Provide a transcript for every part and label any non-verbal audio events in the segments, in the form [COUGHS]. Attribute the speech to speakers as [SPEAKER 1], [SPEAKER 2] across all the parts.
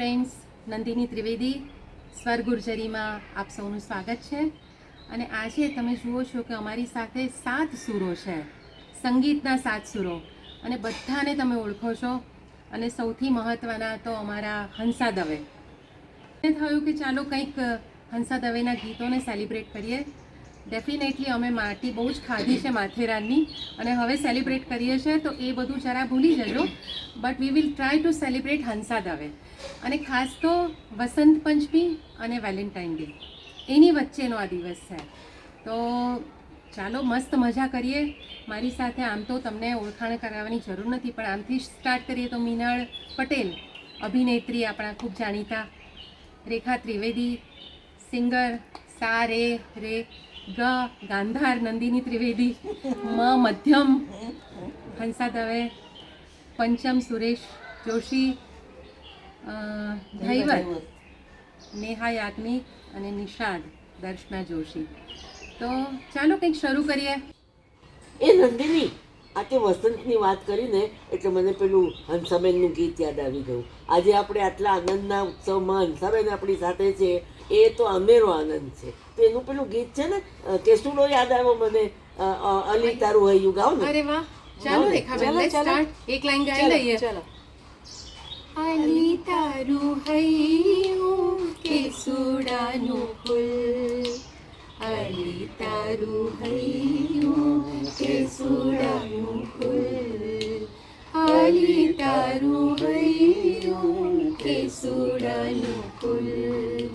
[SPEAKER 1] Friends Nandini Trivedi સ્વર ગુર્જરીમાં આપ સૌનું સ્વાગત છે. અને આજે તમે જુઓ છો કે અમારી સાથે સાત સુરો છે. સંગીતના સાત સુરો. અને બધાને તમે ઓળખો છો. અને સૌથી મહત્ત્વના તો અમારા હંસા દવે. મને થયું કે ચાલો કંઈક હંસા દવેના ગીતોને સેલિબ્રેટ કરીએ. ડેફિનેટલી અમે માટી બહુ જ ખાધી છે માથેરાનની. અને હવે સેલિબ્રેટ કરીએ છીએ તો એ બધું જરા ભૂલી જજો. But we will try to celebrate Hansa Dave. અને ખાસ તો વસંત પંચમી અને વેલેન્ટાઇન ડે. એની વચ્ચેનો આ દિવસ છે. તો ચાલો મસ્ત મજા કરીએ. મારી સાથે આમ તો તમને ઓળખાણ કરાવવાની જરૂર નથી, પણ આમથી સ્ટાર્ટ કરીએ તો મીનાળ પટેલ, અભિનેત્રી આપણા ખૂબ જાણીતા, રેખા ત્રિવેદી, સિંગર, સા, રે રે, ગ, ગાંધાર, નંદિની ત્રિવેદી, મ, મધ્યમ હંસા દવે પંચમ સુરેશ જોશી ધૈવત. નેહા યાજ્ઞિક અને નિષાદ દર્શના જોશી. તો ચાલો કંઈક શરૂ કરીએ.
[SPEAKER 2] એ નંદિની આ તે વસંતની વાત કરીને એટલે મને પેલું હંસાબેનનું ગીત યાદ આવી ગયું. આજે આપણે આટલા આનંદના ઉત્સવમાં હંસાબેન આપણી સાથે છે. એ તો અમેરો આનંદ છે. તો એનું પેલું ગીત છે ને કેસુડો યાદ આવ્યો મને અલી તારું હૈયું ગાવ ને.
[SPEAKER 1] અરે વાહ. ચાલો રેખાબેન સ્ટાર્ટ એક લાઈન ગાઈ લઈએ. અલી તારું હૈયું કેસુડાનું ફૂલ અલી તારું હૈયું કેસુડાનું ફૂલ અલી તારું હૈયું કેસુડાનું ફૂલ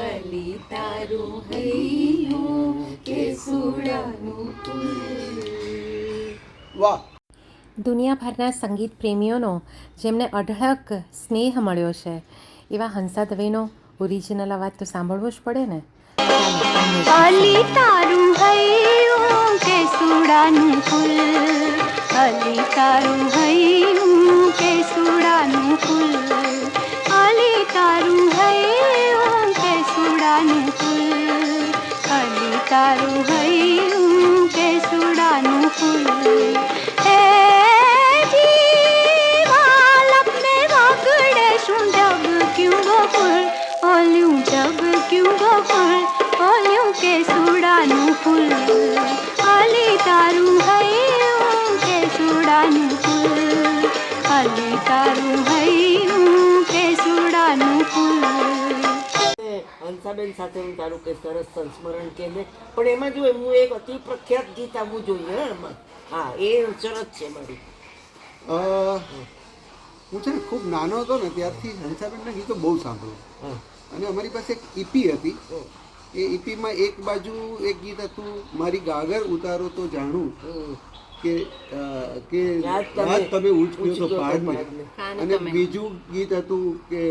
[SPEAKER 1] અલી તારું હૈયું કેસુડાનું ફૂલ
[SPEAKER 3] વાહ
[SPEAKER 1] દુનિયાભરના સંગીત પ્રેમીઓનો જેમને અઢળક સ્નેહ મળ્યો છે. એવા હંસા દવેનો ઓરિજિનલ અવાજ તો સાંભળવો જ પડે ને?
[SPEAKER 4] અલી તારું હૈયું કે સુડાનું ફૂલ? અલી તારું હૈયું કે સુડાનું ફૂલ? અલી તારું હૈયું કે સુડાનું ફૂલ? અલી તારું હૈયું કે સુડાનું ફૂલ અલી તારું હૈયું કે સુડાનું ફૂલ અલી તારું હૈયું કે સુડાનું ફૂલ
[SPEAKER 2] હંસાબેન સાથે હું તારું કે સરસ સંસ્મરણ કે ને પણ એમાં જો હું એક અતિ પ્રખ્યાત ગીત આવવું જોઈએ એમાં. હા એ સરસ છે મારી.
[SPEAKER 3] હું છે ને ખૂબ નાનો હતો ને ત્યારથી હંસાબેનના ગીતો બહુ સાંભળું.
[SPEAKER 2] હા.
[SPEAKER 3] અને અમારી પાસે એક ઈપી હતી. એ ઈપીમાં એક બાજુ એક ગીત હતું મારી ગાગર ઉતારો તો જાણું કે કે
[SPEAKER 2] રાત તમે
[SPEAKER 3] ઉચક્યો તો પાડને. અને બીજું ગીત હતું કે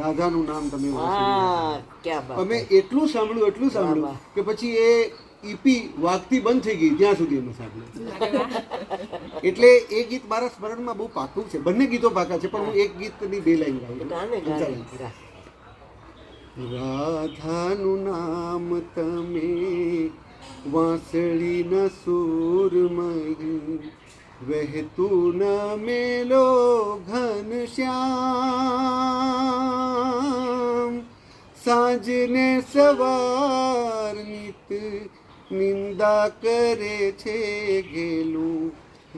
[SPEAKER 3] રાધાનું નામ તમે અમે એટલું સાંભળ્યું એટલું સાંભળ્યું કે પછી એ ઈપી વાગતી બંધ થઈ ગઈ ત્યાં સુધી અમે સાંભળ્યું. એટલે એ ગીત મારા સ્મરણમાં બહુ પાકું છે. બંને ગીતો પાકા છે પણ હું એક ગીતની બે લાઈન ગાઉં. રાધાનું નામ તમે વાંસળીના સૂરમય વહેતું ન મેલો ઘન શ્યામ. સાંજને સવાર નિત નિંદા કરે છે ઘેલું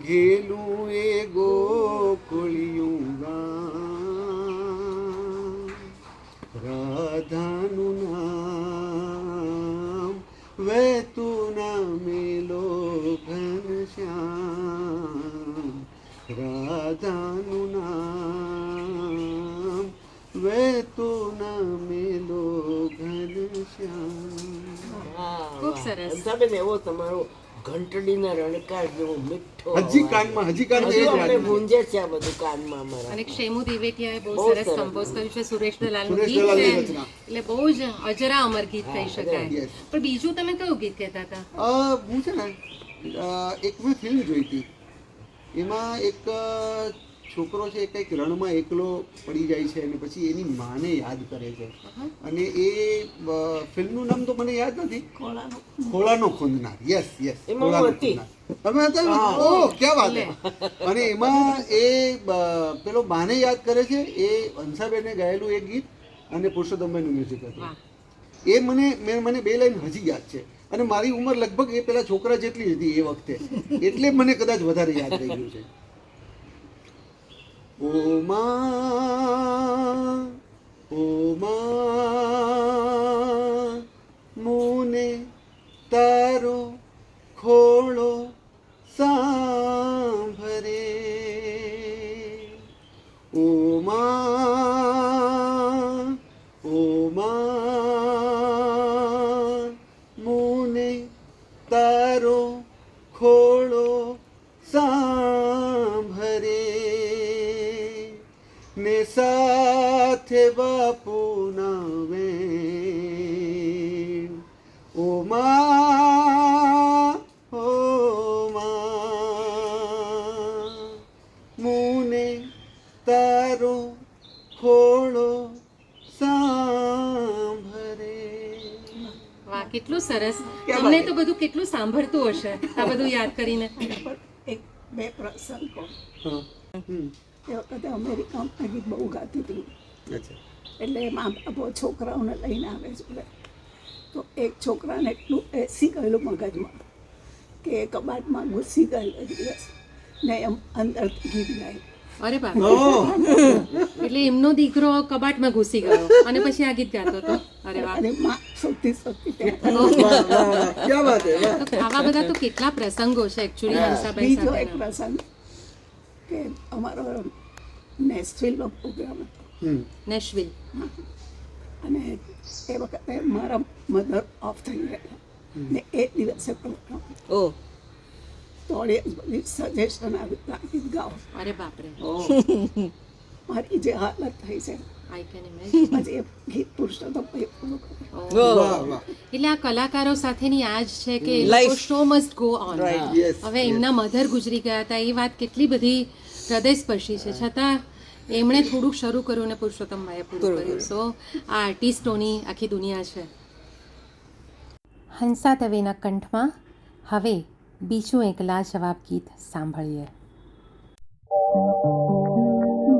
[SPEAKER 3] ઘેલું એ ગોકુળિયું ગામ. રાધાનું નામ વહેતું ના મેલો ઘનશ્યામ રાધાનું નામ વહેતું ના મેલો ઘનશ્યામ
[SPEAKER 1] ખૂબ સરસ.
[SPEAKER 2] એવો તમારો ઘંટડીના રણકાર જેવો મીઠો
[SPEAKER 3] હજી કાનમાં હજી કાનમાં એ.
[SPEAKER 2] ગુંજે છે. આ બધું કાનમાં અમારા.
[SPEAKER 1] અને ક્ષેમુ દિવેટિયાએ બહુ
[SPEAKER 2] બહુ
[SPEAKER 1] સરસ. કમ્પોઝ કર્યું છે સુરેશ દલાલનું ગીત છે. એટલે બહુ જ અજરા અમર ગીત કહી શકાય. પણ બીજું તમે કયું ગીત કહેતા હતા?
[SPEAKER 3] અ, હું છે ને એક મેં ફિલ્મ જોઈ હતી. એમાં એક છોકરો છે એ કંઈક રણમાં એકલો પડી જાય છે અને પછી એની માને યાદ કરે છે. અને એ ફિલ્મનું નામ તો મને યાદ નથી. ખોળાનો ખોંદનાર. યસ યસ
[SPEAKER 2] ખોળાનો
[SPEAKER 3] તમે હતા? ઓ ક્યાં વાત અને એમાં એ પેલો બાને યાદ કરે છે એ હંસાબેને ગાયેલું એક ગીત અને પુરુષોત્તમભાઈનું મ્યુઝિક હતું. એ મને મેં મને બે લાઈન હજી યાદ છે. અને મારી ઉંમર લગભગ એ પેલા છોકરા જેટલી હતી એ વખતે. એટલે મને કદાચ વધારે યાદ રહી ગયું છે. ઓ માં તારો ખોળો સાંભરે
[SPEAKER 1] વાહ કેટલું સરસ. તમને તો બધું કેટલું સાંભળતું હશે આ બધું યાદ કરીને.
[SPEAKER 5] એક બે પ્રસંગ કહું. એ વખતે અમેરિકામાં ગીત બહુ ગાતી હતી. એટલે મા બાપો છોકરાઓને લઈને આવે છે તો એક છોકરાને એટલું એસી ગયેલું મગજમાં કે કબાટમાં ઘૂસી ગયેલો દિવસ. ને એમ અંદરથી ગીત ગાય.
[SPEAKER 1] અરે બાપ એટલે એમનો દીકરો કબાટમાં ઘૂસી ગયો અને પછી આ ગીત ગાતો હતો. અરે વાહ. આવા બધા તો કેટલા પ્રસંગો છે એકચ્યુઅલી હંસાભાઈ
[SPEAKER 5] સાથે એક પ્રસંગ કે અમારો નેસફિલ્ડનો પ્રોગ્રામ હતો.
[SPEAKER 3] હમ.
[SPEAKER 1] નેશવિલ.
[SPEAKER 5] અને એ વખતે મારા મધર ઓફ થઈ ગયા ને એ દિવસે પ્રોગ્રામ
[SPEAKER 2] ઓ.
[SPEAKER 5] તો ઓડિયન્સ બધી સજેશન આવ્યું આ ગીત ગાઓ
[SPEAKER 1] અરે બાપરે. [LAUGHS]
[SPEAKER 5] મારી જે હાલત થઈ છે.
[SPEAKER 1] એટલે આ કલાકારો સાથેની આજ છે કે શો મસ્ટ ગો ઓન હવે એમના મધર ગુજરી ગયા હતા એ વાત કેટલી બધી હૃદયસ્પર્શી છે. છતાં એમણે થોડુંક શરૂ કર્યું ને પુરુષોત્તમભાઈએ પૂરું કર્યું. સો આ આર્ટિસ્ટોની આખી દુનિયા છે. હંસા દવેના કંઠમાં હવે બીજું એક લાજવાબ ગીત સાંભળીએ.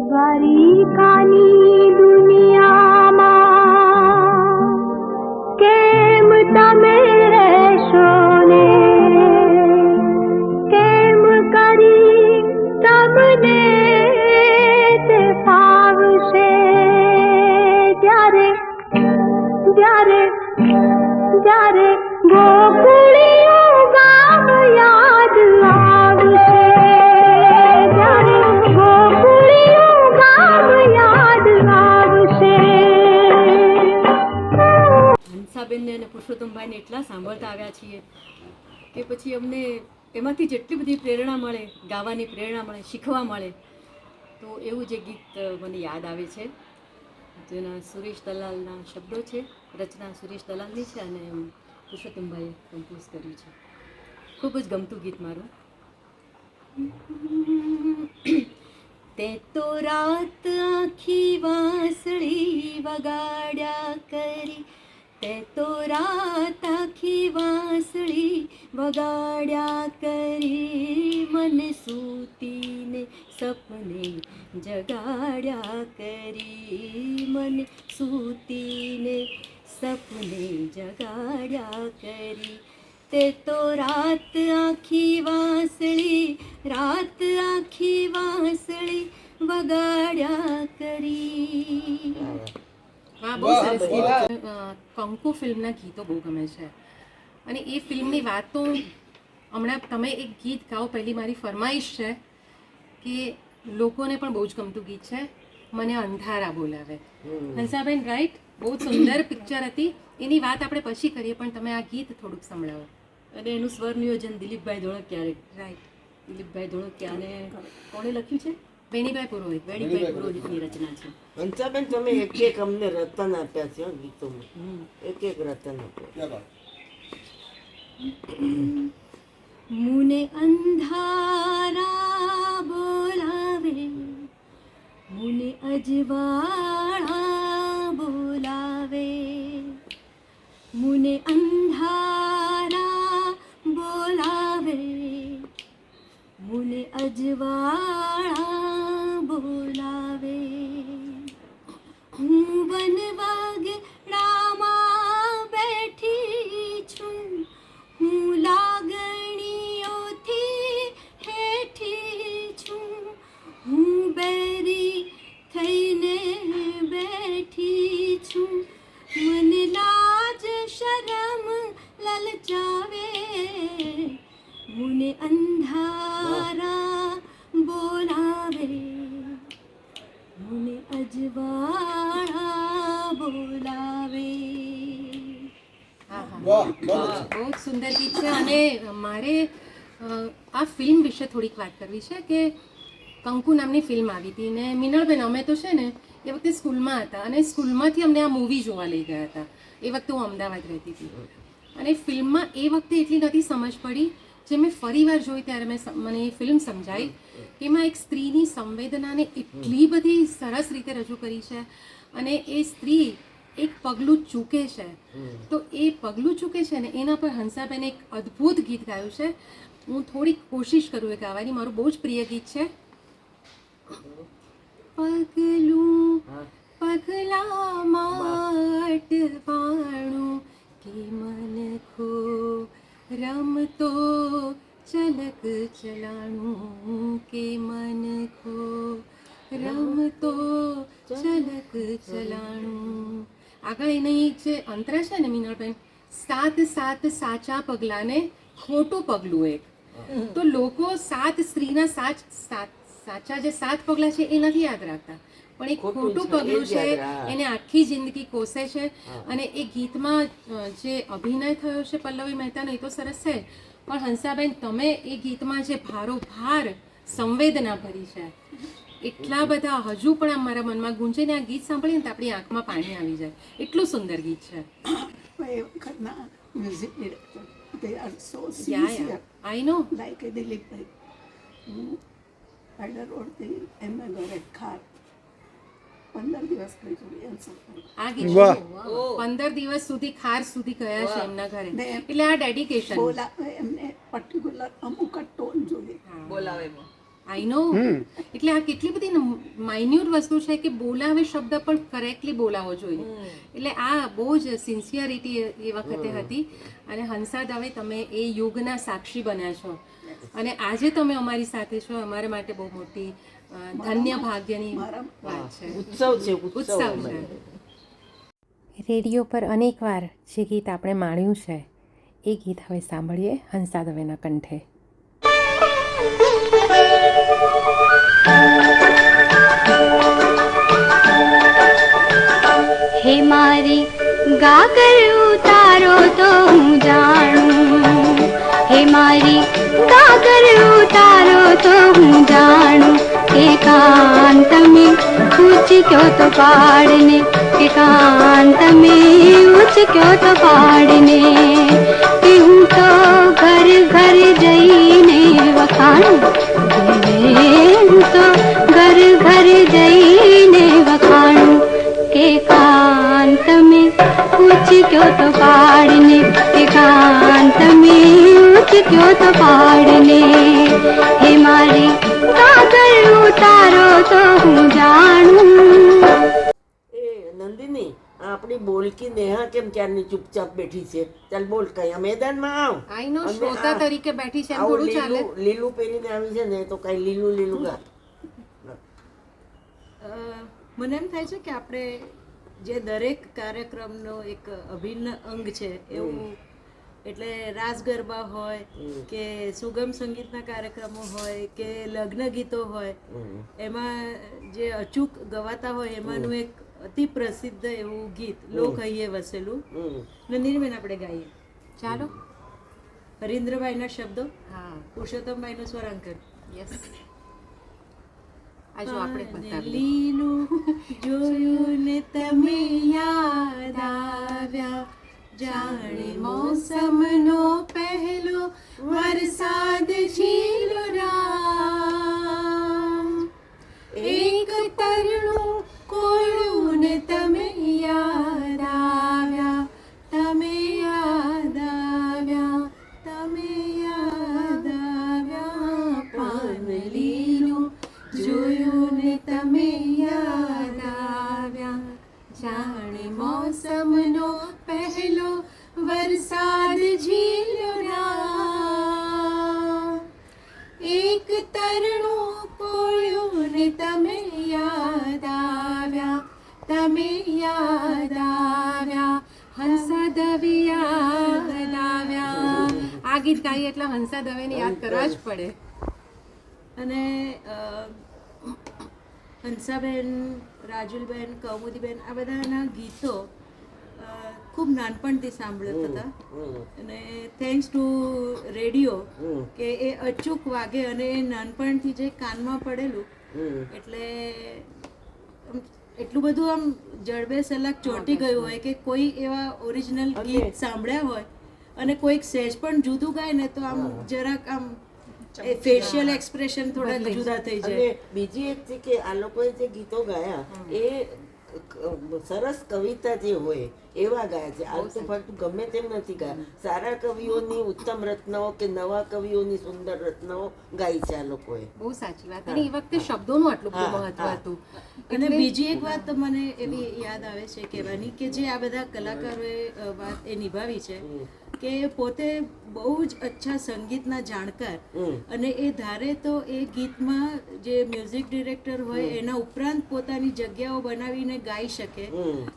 [SPEAKER 6] દ્વારિકાની
[SPEAKER 7] હંસાબેનને અને પુરુષોત્તમભાઈને એટલા સાંભળતા આવ્યા છીએ કે પછી અમને એમાંથી જેટલી બધી પ્રેરણા મળે, ગાવાની પ્રેરણા મળે, શીખવા મળે, તો એવું જે ગીત મને યાદ આવે છે. જેના સુરેશ દલાલના શબ્દો છે, રચના સુરેશ દલાલની છે અને પુરુષોત્તમભાઈએ કમ્પોઝ કર્યું છે. ખૂબ જ ગમતું ગીત મારું. તે તો રાત આખી વાંસળી વગાડ્યા કરી તે તો રાત આખી વાંસળી વગાડ્યા કરી, મને સૂતીને સપને જગાડ્યા કરી, મને સૂતીને સપને જગાડ્યા કરી. તે તો રાત આખી વાંસળી, રાત આખી વાંસળી વગાડ્યા કરી.
[SPEAKER 1] હા બહુ સરસ ગીત કંકુ ફિલ્મના ગીતો બહુ ગમે છે. અને એ ફિલ્મની વાત તો હમણાં તમે એક ગીત ગાઓ પહેલી મારી ફરમાઈશ છે કે લોકોને પણ બહુ જ ગમતું ગીત છે મને અંધારા બોલાવે. હંસાબેન રાઈટ બહુ સુંદર પિક્ચર હતી. એની વાત આપણે પછી કરીએ પણ તમે આ ગીત થોડુંક સંભળાવો.
[SPEAKER 7] અને એનું સ્વર નિયોજન દિલીપભાઈ ધોળકિયા
[SPEAKER 1] રાઈટ
[SPEAKER 7] દિલીપભાઈ ધોળકિયાને કોણે લખ્યું છે?
[SPEAKER 1] વેણીભાઈ પુરોહિત
[SPEAKER 7] વેણીભાઈ પુરોહિતની રચના છે.
[SPEAKER 2] હંસાબેન તમે એક એક અમને રતન આપ્યા છે ગીતોમાં. એક એક રતન
[SPEAKER 7] મુને અંધારા બોલાવે મુને અજવાળા બોલાવે. મુને અંધારા બોલાવે
[SPEAKER 8] મુને અજવાળા બોલાવે
[SPEAKER 1] હું વનવાગે વાત કરવી છે કે કંકુ નામની ફિલ્મ આવી હતી ને મિનળબેન અમે તો છે ને એ વખતે સ્કૂલમાં હતા અને સ્કૂલમાંથી અમને આ મૂવી જોવા લઈ ગયા હતા. એ વખતે હું અમદાવાદ રહેતી હતી. અને ફિલ્મમાં એ વખતે એટલી નથી સમજ પડી જે મેં ફરી વાર જોઈ ત્યારે મેં મને એ ફિલ્મ સમજાઈ કે એમાં એક સ્ત્રીની સંવેદનાને એટલી બધી સરસ રીતે રજૂ કરી છે અને એ સ્ત્રી એક પગલું ચૂકે છે. તો એ પગલું ચૂકે છે ને એના પર હંસાબેને એક અદ્ભુત ગીત ગાયું છે. હું થોડીક કોશિશ કરું એ ગાવાની મારું બહુ જ પ્રિય ગીત છે. પગલું
[SPEAKER 2] પગલા
[SPEAKER 1] પગલા માટવાણું કે મન ખો રમતો ચલક ચલાણું કે મન ખો રમતો ચલક ચલાણું. આગળ એની જે અંતરા છે ને મીનાબેન સાત સાત સાચા પગલાને ખોટું પગલું એક. તો લોકો સાત સ્ત્રીના સાત સાત સાચા જે સાત પગલા છે એ નથી યાદ રાખતા. પણ એક
[SPEAKER 2] ખોટું એ
[SPEAKER 1] પગલું છે એને આખી જિંદગી કોસે છે. અને એ ગીતમાં જે અભિનય થયો છે પલ્લવી મહેતાનો એ તો સરસ છે. પણ હંસાબેન તમે એ ગીતમાં જે ભારોભાર સંવેદના ભરી છે એટલા બધા હજુ પણ આમ મારા મનમાં ગુંજે ને આ ગીત સાંભળીએ ને તો આપણી આંખમાં પાણી આવી જાય. એટલું સુંદર ગીત છે. [COUGHS]
[SPEAKER 5] એ are so
[SPEAKER 1] sincere.
[SPEAKER 5] Yeah,
[SPEAKER 1] yeah. I know.
[SPEAKER 5] Like એ દિલીપભાઈ હું હાઈડર રોડથી એમના ઘરે ખાર પંદર દિવસ
[SPEAKER 1] પંદર દિવસ સુધી ખાર સુધી ગયા છે એમના ઘરે એટલે આ ડેડિકેશન
[SPEAKER 5] બોલાવે એમને પર્ટિક્યુલર અમુક જ ટોન જોઈએ
[SPEAKER 1] આઈ નો એટલે આ કેટલી બધી માઇન્યુટ વસ્તુ છે કે બોલાવે શબ્દ પણ કરેક્ટલી બોલાવો જોઈએ. એટલે આ બહુ જ સિન્સિયરિટી એ વખતે હતી. અને હંસા દવે તમે એ યુગના સાક્ષી બન્યા છો. અને આજે તમે અમારી સાથે છો. અમારા માટે બહુ મોટી ધન્ય ભાગ્યની વાત છે.
[SPEAKER 2] ઉત્સવ છે ઉત્સવ
[SPEAKER 1] ઉત્સવ છે. રેડિયો પર અનેકવાર જે ગીત આપણે માણ્યું છે એ ગીત હવે સાંભળીએ હંસા દવેના કંઠે.
[SPEAKER 4] ગાગર ઉતારો તો હું જાણું. હે મારી ગાગર ઉતારો તો હું જાણું. કે કાંત મેં ઊંચ ક્યો તો પાડને. કે કાંત મેં ઊંચ ક્યો તો પાડને. કે હું તો ઘર ઘર જઈને વખાણું. હું તો ઘર ઘર જઈ तो पाड़ने के कांत में उच क्यों तो पाड़ने हे मारी कागर उतारो तो હું જાણું
[SPEAKER 2] એ નંદિની આ આપણી બોલકી નેહા કેમ ક્યારની ચૂપચાપ બેઠી છે ચાલ બોલ કઈ મેદાનમાં આવ
[SPEAKER 1] આઈ નો
[SPEAKER 2] અને
[SPEAKER 1] શ્રોતા
[SPEAKER 2] આ-
[SPEAKER 1] તરીકે બેઠી છે એમ
[SPEAKER 2] આવું
[SPEAKER 1] થોડું ચાલે
[SPEAKER 2] લીલું લીલું પહેરીને આવી છે ને તો કઈ લીલું લીલું ગા
[SPEAKER 8] અ, મને એમ થાય છે કે આપણે જે દરેક કાર્યક્રમનો એક અભિન્ન અંગ છે એવું. એટલે રાસ ગરબા હોય કે સુગમ સંગીતના કાર્યક્રમો હોય કે લગ્ન ગીતો હોય એમાં જે અચૂક ગવાતા હોય એમાંનું એક અતિ પ્રસિદ્ધ એવું ગીત લોક હૈયે વસેલું. નંદિનીબેન આપણે ગાઈએ.
[SPEAKER 1] ચાલો.
[SPEAKER 8] હરીન્દ્રભાઈના શબ્દો
[SPEAKER 1] હા.
[SPEAKER 8] પુરુષોત્તમભાઈનું સ્વરાંકન
[SPEAKER 1] યસ આ જો આપણે બતાવીએ
[SPEAKER 8] લીલું જોયું ને તમે યાદ આવ્યા. જાણે
[SPEAKER 1] મોસમનો પહેલો વરસાદ છીલો રામ. એક તરણું કોળું ને તમે યાદ હંસા દવેને યાદ કરવા જ પડે.
[SPEAKER 8] અને હંસાબેન રાજુલબેન કૌમુદીબેન આ બધાના ગીતો ખૂબ નાનપણથી સાંભળતા હતા. અને થેન્ક્સ ટુ રેડિયો કે એ અચૂક વાગે અને એ નાનપણથી જે કાનમાં પડેલું. એટલે એટલું બધું આમ જડબે સલાક ચોંટી ગયું હોય કે કોઈ એવા ઓરિજિનલ ગીત સાંભળ્યા હોય અને કોઈક સહેજ પણ જુદું ગાય ને તો આમ જરાક આમ ફેશિયલ એક્સપ્રેશન થોડા જુદા થઈ જાય.
[SPEAKER 2] બીજી એક છે કે આ લોકોએ જે ગીતો ગાયા એ સરસ કવિતા જે હોય એવા ગાય છે. આ તો ફક્ત ગમે તેમ નથી ગાયા. સારા કવિઓની ઉત્તમ રચનાઓ કે નવા કવિઓની સુંદર રચનાઓ ગાઈ છે આ લોકોએ.
[SPEAKER 1] બહુ સાચી વાત. અને એ વખતે શબ્દોનું આટલું મહત્વ હતું.
[SPEAKER 8] અને બીજી એક વાત મને એવી યાદ આવે છે કહેવાની કે જે આ બધા કલાકારોએ વાત એ નિભાવી છે કે પોતે બહુ જ અચ્છા સંગીતના જાણકાર. અને એ ધારે તો એ ગીતમાં જે મ્યુઝિક ડિરેક્ટર હોય એના ઉપરાંત પોતાની જગ્યાઓ બનાવીને ગાઈ શકે.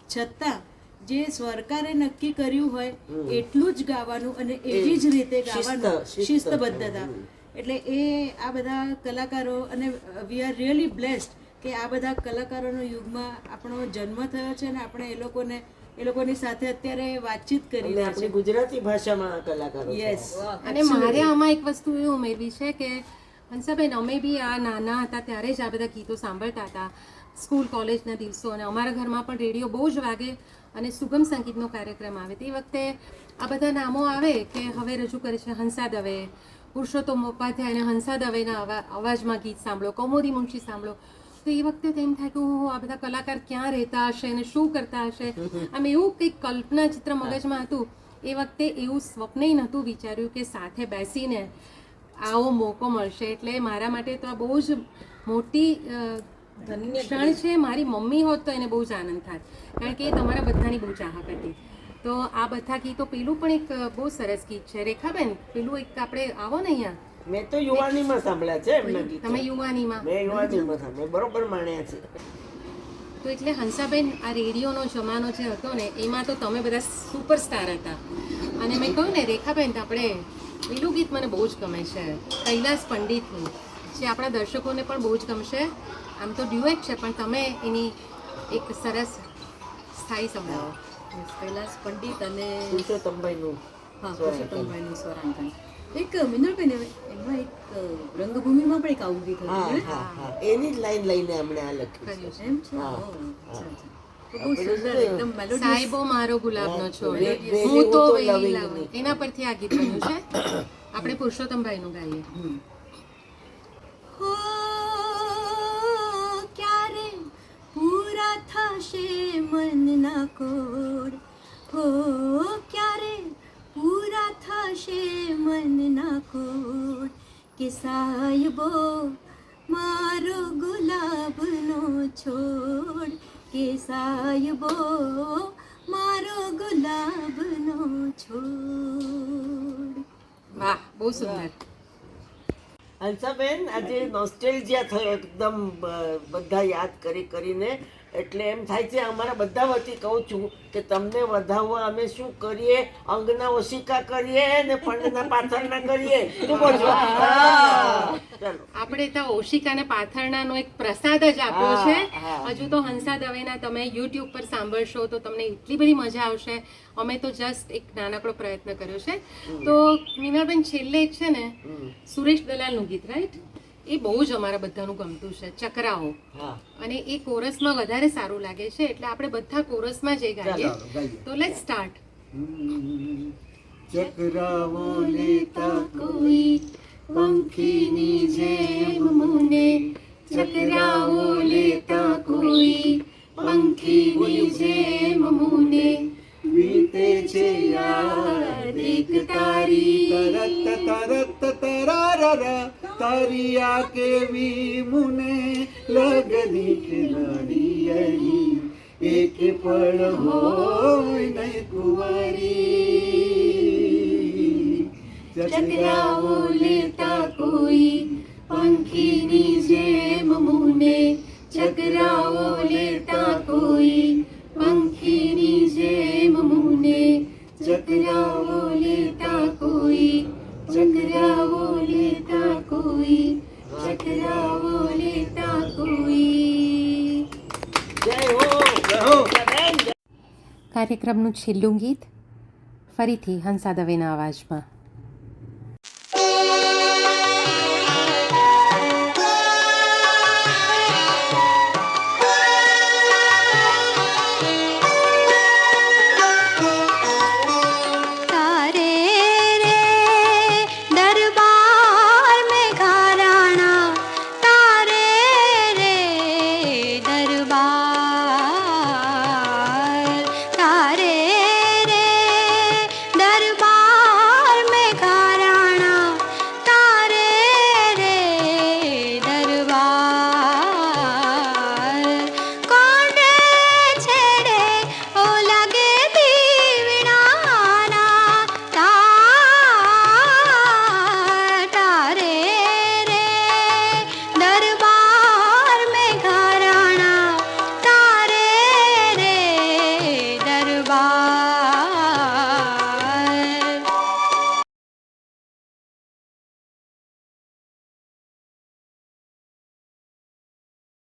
[SPEAKER 8] છતાં જે સરકારે નક્કી કર્યું હોય એટલું જ ગાવાનું અને એવી જ રીતે ગાવાનું.
[SPEAKER 2] શિસ્ત, શિસ્ત.
[SPEAKER 8] શિસ્તબદ્ધતા. એટલે એ આ બધા કલાકારો અને વી આર રિયલી બ્લેસ્ડ કે આ બધા કલાકારોનો યુગમાં આપણો જન્મ થયો છે ને આપણે એ લોકોને એ લોકોની સાથે અત્યારે વાતચીત કરી રહ્યા
[SPEAKER 2] આપણી
[SPEAKER 8] છે.
[SPEAKER 2] ગુજરાતી ભાષામાં કલાકારો
[SPEAKER 8] યસ
[SPEAKER 1] અને મારે આમાં એક વસ્તુ એ ઉમેરવી છે કે હંસાબેન અમે બી આ નાના હતા ત્યારે જ આ બધા ગીતો સાંભળતા હતા સ્કૂલ કોલેજના દિવસો અને અમારા ઘરમાં પણ રેડિયો બહુ જ વાગે અને સુગમ સંગીતનો કાર્યક્રમ આવે. તે વખતે આ બધા નામો આવે કે હવે રજૂ કરે છે હંસા દવે પુરુષોત્તમ ઉપાધ્યાય અને હંસા દવેના અવા- અવાજમાં ગીત સાંભળો કૌમોદી મુનશી સાંભળો. તો એ વખતે તેમ થાય કે ઓહો આ બધા કલાકાર ક્યાં રહેતા હશે અને શું કરતા હશે? આમ એવું કંઈક કલ્પના ચિત્ર મગજમાં હતું. એ વખતે એવું સ્વપ્નય નહોતું વિચાર્યું કે સાથે બેસીને આવો મોકો મળશે. એટલે મારા માટે તો આ બહુ જ મોટી ક્ષણ છે. મારી મમ્મી હોત તો એને બહુ જ આનંદ થાત કારણ કે એ તમારા બધાની બહુ ચાહક હતી. તો આ બધા ગીતો પેલું પણ એક બહુ સરસ ગીત છે. રેખાબેન પેલું એક આપણે આવો ને અહીંયા.
[SPEAKER 2] મેં તો યુવાનીમાં સાંભળ્યા છે એમના ગીતો
[SPEAKER 1] તમે યુવાનીમાં.
[SPEAKER 2] મેં યુવાનીમાં સાંભળ્યા બરોબર માણ્યા છે.
[SPEAKER 1] તો એટલે હંસાબેન આ રેડિયોનો જમાનો જે હતો ને એમાં તો તમે બધા સુપરસ્ટાર હતા. અને મેં કહ્યું ને રેખાબેન તો આપણે પેલું ગીત મને બહુ જ ગમે છે કૈલાસ પંડિતનું જે આપણા દર્શકોને પણ બહુ જ ગમશે. આમ તો ડ્યુએટ છે પણ તમે એની એક સરસ સ્થાયી સંભળાવો
[SPEAKER 8] કૈલાસ પંડિત અને
[SPEAKER 2] પુરુષોત્તમભાઈનું
[SPEAKER 8] હા પુરુષોત્તમભાઈનું સ્વરાંકન. એક મિનલબેન એમાં એક રંગભૂમિમાં પણ એક આવું ગીત હતું
[SPEAKER 2] હા હા હા. એની જ લાઈન લઈને એમણે આ લખ્યું છે.
[SPEAKER 8] એમ છે. બહુ સુંદર એકદમ melodious.
[SPEAKER 1] સાહેબો મારો ગુલાબનો છોડ હું તો વેલી લાવું. એના પરથી આ ગીત બન્યું છે. આપણે પુરુષોત્તમભાઈનું ગાઈએ.
[SPEAKER 4] હો ક્યારે પૂરા થશે મનના કોડ? હો થશે મનના કોડ કે સાહેબો મારો ગુલાબનો છોડ કે સાહેબો મારો ગુલાબનો છોડ
[SPEAKER 1] વાહ બહુ સુંદર
[SPEAKER 2] હંસાબેન આજે નોસ્ટેલજિયા થયો એકદમ બધા યાદ કરી કરીને એટલે એમ થાય છે અમારા બધા વતી કહું છું કે તમને વધાવવા અમે શું કરીએ? અંગના ઓશિકા કરીએ ને પંડના પાથરના કરીએ? શું કહો છો.
[SPEAKER 1] આપણે તો ઓશિકાને પાથરણાનો એક પ્રસાદ જ આપ્યો છે. હજુ તો હંસા દવેના તમે યુટ્યુબ પર સાંભળશો તો તમને એટલી બધી મજા આવશે. અમે તો જસ્ટ એક નાનકડો પ્રયત્ન કર્યો છે. તો મીનાબેન છેલ્લે છે ને. સુરેશ દલાલનું ગીત રાઈટ એ બહુ જ અમારા બધાનું ગમતું છે ચકરાઓ. અને એ કોરસમાં વધારે સારું લાગે છે એટલે આપણે બધા કોરસમાં જઈ ગાઈએ. તો લેટ સ્ટાર્ટ
[SPEAKER 3] ચકરાઓ લેતા
[SPEAKER 1] કોઈ પંખીની જેમ
[SPEAKER 3] કેવી મુને લગની ખિલાડી એક પળ હોય નહીં
[SPEAKER 1] કાર્યક્રમનું છેલ્લું ગીત ફરીથી હંસા દવેના અવાજમાં.